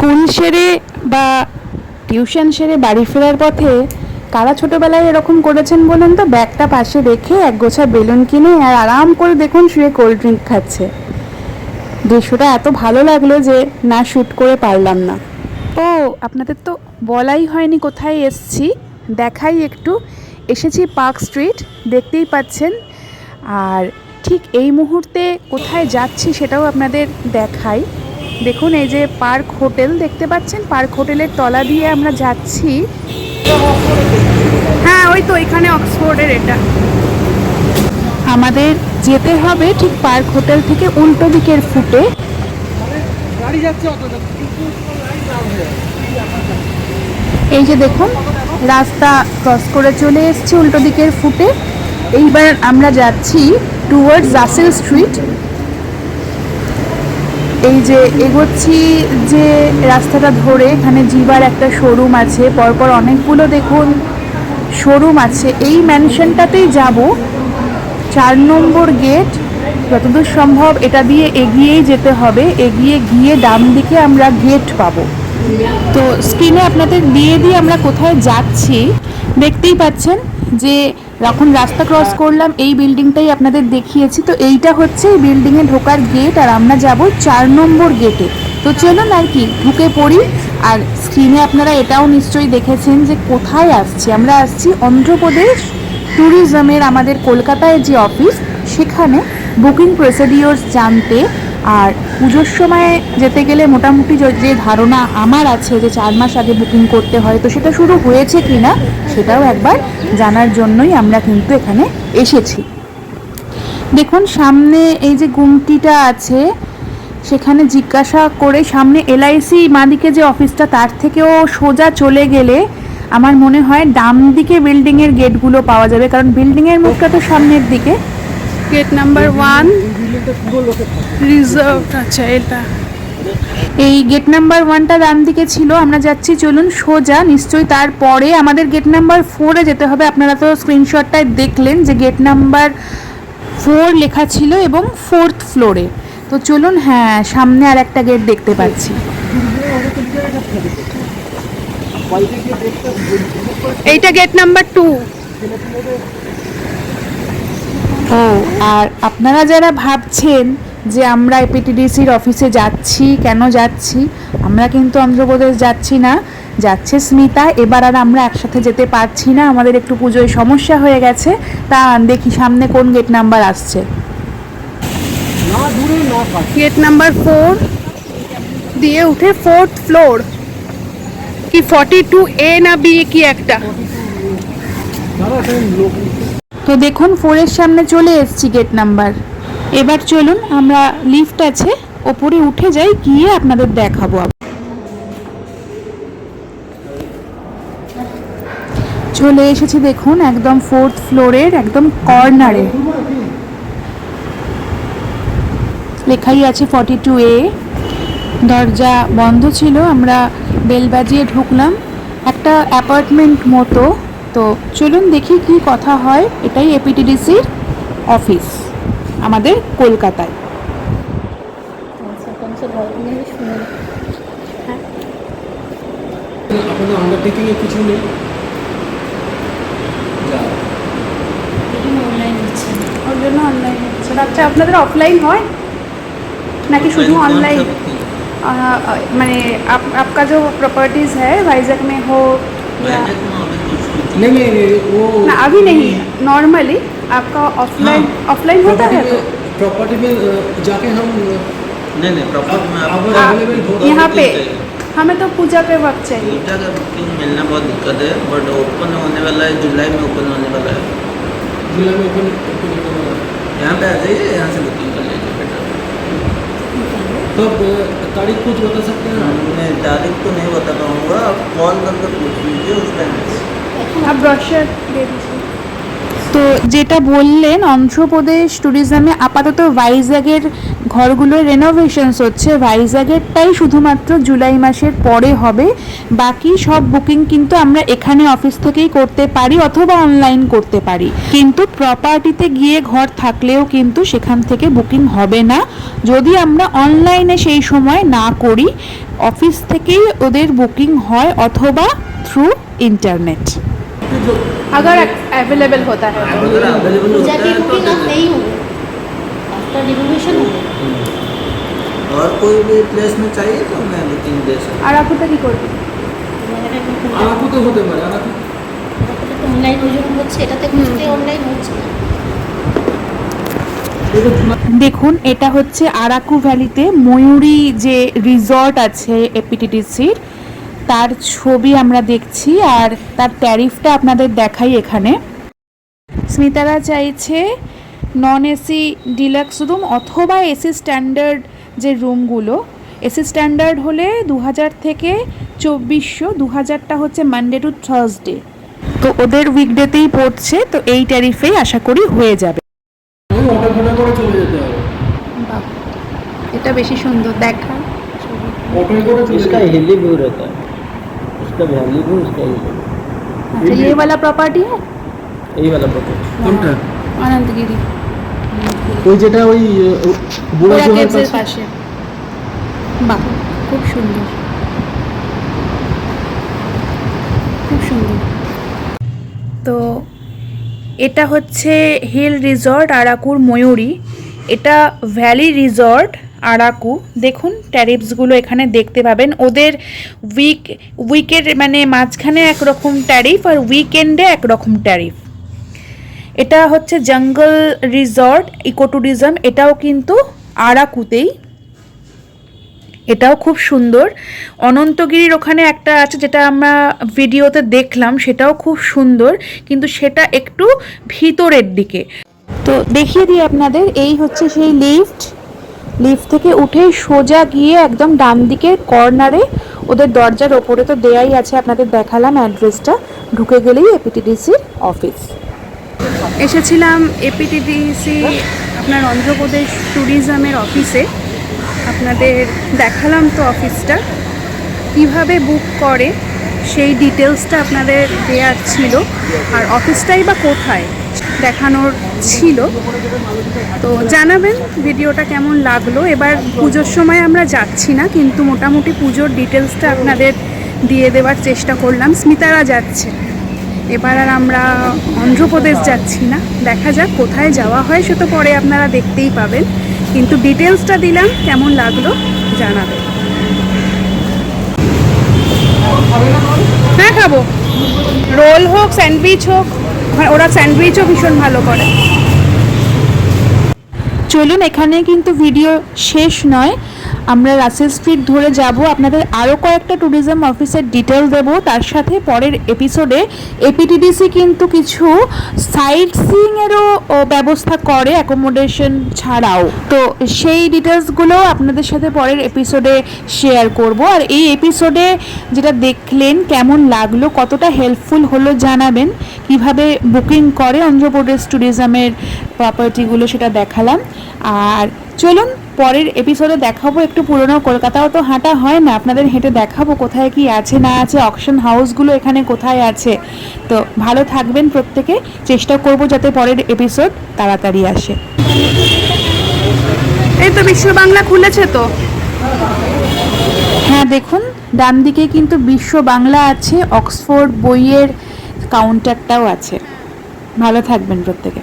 School সেরে বা tuition সেরে বাড়ি ফেরার পথে কারা ছোটবেলায় এরকম করেছেন বলুন তো? ব্যাগটা পাশে রেখে এক গোছা বেলুন কিনে আর আরাম করে দেখুন শুয়ে কোল্ড ড্রিঙ্ক খাচ্ছে। দৃশ্যটা এত ভালো লাগল যে না শ্যুট করে পারলাম না। ও, আপনাদের তো বলাই হয়নি কোথায় এসছি। দেখাই একটু। এসেছি পার্ক স্ট্রিট, দেখতেই পাচ্ছেন। আর ঠিক এই মুহূর্তে কোথায় যাচ্ছি সেটাও আপনাদের দেখাই। দেখুন এই যে পার্ক হোটেল দেখতে পাচ্ছেন? পার্ক হোটেলের তলা দিয়ে আমরা যাচ্ছি। হ্যাঁ ওই তো এখানে অক্সফোর্ডের এটা। আমাদের যেতে হবে ঠিক পার্ক হোটেল থেকে উল্টো দিকের ফুটে। এই যে দেখুন রাস্তা ক্রস করে চলে এসেছি উল্টো দিকের ফুটে। এইবার আমরা যাচ্ছি টুয়ার্ডস রাসেল স্ট্রিট এই যে এগোচ্ছি যে রাস্তাটা ধরে, এখানে জিবার একটা শোরুম আছে, পরপর অনেকগুলো দেখুন শোরুম আছে। এই ম্যানশনটাতেই যাব। চার নম্বর গেট যতদূর সম্ভব এটা দিয়ে এগিয়েই যেতে হবে। এগিয়ে গিয়ে ডান দিকে আমরা গেট পাবো। তো স্ক্রিনে আপনাদের দিয়ে দিয়ে আমরা কোথায় যাচ্ছি, দেখতেই পাচ্ছেন যে যখন রাস্তা ক্রস করলাম, এই বিল্ডিংটাই আপনাদের দেখিয়েছি। তো এইটা হচ্ছে এই বিল্ডিংয়ে ঢোকার গেট আর আমরা যাব চার নম্বর গেটে তো চলুন আর কি, ঢুকে পড়ি। আর স্ক্রিনে আপনারা এটাও নিশ্চয়ই দেখেছেন যে কোথায় আসছি। আমরা আসছি অন্ধ্রপ্রদেশ ট্যুরিজমের আমাদের কলকাতায় যে অফিস সেখানে বুকিং প্রসিডিওর্স জানতে আর পুজোর সময় যেতে গেলে মোটামুটি যে- ধারণা আমার আছে যে চার মাস আগে বুকিং করতে হয়, তো সেটা শুরু হয়েছে কি না সেটাও একবার জানার জন্যই আমরা কিন্তু এখানে এসেছি। দেখুন, সামনে এই যে গুমটিটা আছে, সেখানে জিজ্ঞাসা করে সামনে এলআইসি মাদিকে যে অফিসটা, তার থেকেও সোজা চলে গেলে আমার মনে হয় ডান দিকে বিল্ডিংয়ের গেটগুলো পাওয়া যাবে, কারণ বিল্ডিংয়ের মুখটা তো সামনের দিকে। গেট নাম্বার ওয়ান রিজার্ভ আচ্ছা এটা। এই গেট নাম্বার ওয়ানটা ডান দিকে ছিল আমরা যাচ্ছি চলুন সোজা নিশ্চয়ই তারপরে আমাদের গেট নাম্বার ফোরে যেতে হবে। আপনারা তো স্ক্রিনশটটায় দেখলেন যে গেট নাম্বার ফোর লেখা ছিল এবং ফোর্থ ফ্লোরে তো চলুন হ্যাঁ সামনে আর একটা গেট দেখতে পাচ্ছি। এইটা গেট নাম্বার টু ও, আর আপনারা যারা ভাবছেন যে আমরা এপিটিডিসির অফিসে যাচ্ছি, কেন যাচ্ছি, আমরা কিন্তু অন্ধ্রপ্রদেশ যাচ্ছি না। যাচ্ছে স্মিতা, এবার আর আমরা একসাথে যেতে পারছি না। আমাদের একটু পুজোয় সমস্যা হয়ে গেছে। তা দেখি সামনে কোন গেট নাম্বার আসছে। গেট নাম্বার ফোর দিয়ে উঠে ফোর্থ ফ্লোর কি ফর্টি টু এ না বি কি একটা? তো দেখুন ফোরের সামনে চলে এসেছি গেট নাম্বার এবার চলুন, আমরা লিফট আছে, ওপরে উঠে যাই, গিয়ে আপনাদের দেখাবো। চলে এসেছি দেখুন, একদম ফোর্থ ফ্লোরের একদম কর্নারে লেখাই আছে ফর্টি টু এ দরজা বন্ধ ছিল, আমরা বেল বাজিয়ে ঢুকলাম। একটা অ্যাপার্টমেন্ট মতো। তো চলুন দেখি কি কথা হয়। এটাই এপিটিডিসির অফিস আমাদের কলকাতায়। জন্য অনলাইন আচ্ছা, আপনাদের অফলাইন হয়? নাকি শুধু অনলাইন মানে আপকা যে जो হ্যাঁ है মে হোক नहीं नहीं नहीं, वो ना अभी नहीं नॉर्मली आपका ऑफलाइन ऑफलाइन होता है तो? प्रॉपर्टी में जाके हम नहीं नहीं प्रॉपर में आप- अवेलेबल होगा यहाँ पे हमें तो पूजा पे वक्त चाहिए। पूजा का बुकिंग मिलना बहुत दिक्कत है बट ओपन होने वाला है जुलाई में ओपन होने वाला है। जुलाई में ओपन यहाँ पे आ जाइए यहाँ से बुकिंग कर लीजिए बेटर तो तारीख कुछ बता सकते हैं? मैं तारीख तो नहीं बता पाऊँगा आप कॉल करके पूछ लीजिए उस टाइम তো যেটা বললেন, অন্ধ্রপ্রদেশ ট্যুরিজমে আপাতত ভাইজ্যাগের ঘরগুলোর রেনোভেশনস হচ্ছে। ভাইজ্যাগেরটাই শুধুমাত্র জুলাই মাসের পরে হবে। বাকি সব বুকিং কিন্তু আমরা এখানে অফিস থেকেই করতে পারি অথবা অনলাইন করতে পারি। কিন্তু প্রপার্টিতে গিয়ে ঘর থাকলেও কিন্তু সেখান থেকে বুকিং হবে না। যদি আমরা অনলাইনে সেই সময় না করি অফিস থেকেই ওদের বুকিং হয় অথবা থ্রু ইন্টারনেট अगर अवेलेबल होता है तो अगर अवेलेबल पूजा होता की है तो बुकिंग आप देते नहीं हुए आफ्टर रिनोवेशन हुए हैं। और कोई भी प्लेस में चाहिए तो मैं बुकिंग दे सकता আর আপুটা কি করবে আরাকু তো হতে পারে আরাকু অনলাইন ওই জন্য হচ্ছে এটাতে খুঁজতে অনলাইন হচ্ছে না দেখুন এটা হচ্ছে আরাকু ভ্যালিতে ময়ূরী যে রিসর্ট আছে এপিটিডিসির তার ছবি আমরা দেখছি আর তার ট্যারিফটা আপনাদের দেখাই এখানে। স্মিতারা চাইছে নন এসি ডিলাক্স রুম অথবা এসি স্ট্যান্ডার্ড যে রুমগুলো এসি স্ট্যান্ডার্ড হলে দু হাজার থেকে চব্বিশশো দু হাজারটা হচ্ছে মানডে টু থার্সডে তো ওদের উইকডেতেই পড়ছে তো এই ট্যারিফেই আশা করি হয়ে যাবে। এটা বেশি সুন্দর দেখা। इसका যেতে হবে। हिली व्यू रहता है इसका वैली व्यू इसका हिली अच्छा ये वाला प्रॉपर्टी है यही वाला फोटो কোনটা अनंतगिरी ওই যেটা ওই বুড়া ওরা জোহার কেবসের কাছে পাশে বাহ খুব সুন্দর খুব সুন্দর তো এটা হচ্ছে হিল রিসর্ট আরাকুর ময়ূরী এটা ভ্যালি রিসর্ট আরাকু। দেখুন ট্যারিফসগুলো এখানে দেখতে পাবেন। ওদের উইক উইকের মানে মাঝখানে একরকম ট্যারিফ আর উইকেন্ডে একরকম ট্যারিফ এটা হচ্ছে জঙ্গল রিসর্ট ইকো ট্যুরিজম এটাও কিন্তু আরাকুতেই। এটাও খুব সুন্দর। অনন্তগিরির ওখানে একটা আছে যেটা আমরা ভিডিওতে দেখলাম, সেটাও খুব সুন্দর। কিন্তু সেটা একটু ভিতরের দিকে। তো দেখিয়ে দিই আপনাদের, এই হচ্ছে সেই লিফট লিফট থেকে উঠে সোজা গিয়ে একদম ডান দিকের কর্নারে, ওদের দরজার ওপরে তো দেয়াই আছে, আপনাদের দেখালাম অ্যাড্রেসটা। ঢুকে গেলেই এপিটিডিসির অফিস। এসেছিলাম এপিটিডিসি আপনার অন্ধ্রপ্রদেশ ট্যুরিজমের অফিসে। আপনাদের দেখালাম তো অফিসটা। কীভাবে বুক করে, সেই ডিটেলসটা আপনাদের দেওয়ার ছিল। আর অফিসটাই বা কোথায়? দেখানোর ছিল। তো জানাবেন ভিডিওটা কেমন লাগল। এবার পুজোর সময় আমরা যাচ্ছি না, কিন্তু মোটামুটি পুজোর ডিটেলসটা আপনাদের দিয়ে দেওয়ার চেষ্টা করলাম। স্মিতারা যাচ্ছে। এবার আর আমরা অন্ধ্রপ্রদেশ যাচ্ছি না। দেখা যাক কোথায় যাওয়া হয়, সে তো পরে আপনারা দেখতেই পাবেন। কিন্তু ডিটেলসটা দিলাম, কেমন লাগল জানাবেন। হ্যাঁ খাব রোল হোক, স্যান্ডউইচ হোক ওখানে- ওরা স্যান্ডউইচও ভীষণ ভালো করে। চলুন এখানে কিন্তু ভিডিও শেষ নয়। আমরা রাসেল স্ট্রিট ধরে যাব। আপনাদের আরও কয়েকটা ট্যুরিজম অফিসের ডিটেল দেবো। তার সাথে পরের এপিসোডে এপিটিডিসি কিন্তু কিছু সাইট সিইংয়েরও ব্যবস্থা করে অ্যাকোমোডেশন ছাড়াও। তো সেই ডিটেলসগুলো আপনাদের সাথে পরের এপিসোডে শেয়ার করব। আর এই এপিসোডে যেটা দেখলেন, কেমন লাগল, কতটা হেল্পফুল হলো জানাবেন, কীভাবে বুকিং করে অন্ধ্রপ্রদেশ ট্যুরিজমের প্রপার্টিগুলো সেটা দেখালাম। আর চলুন পরের এপিসোডে দেখাবো একটু পুরনো কলকাতাও তো হাঁটা হয় না। আপনাদের হেঁটে দেখাবো কোথায় কি আছে না আছে অকশন হাউসগুলো এখানে কোথায় আছে। তো ভালো থাকবেন প্রত্যেকে। চেষ্টা করব যাতে পরের এপিসোড তাড়াতাড়ি আসে। এই তো বিশ্ব বাংলা খুলেছে তো। হ্যাঁ দেখুন ডান দিকে কিন্তু বিশ্ব বাংলা আছে অক্সফোর্ড বইয়ের কাউন্টারটাও আছে। ভালো থাকবেন প্রত্যেকে।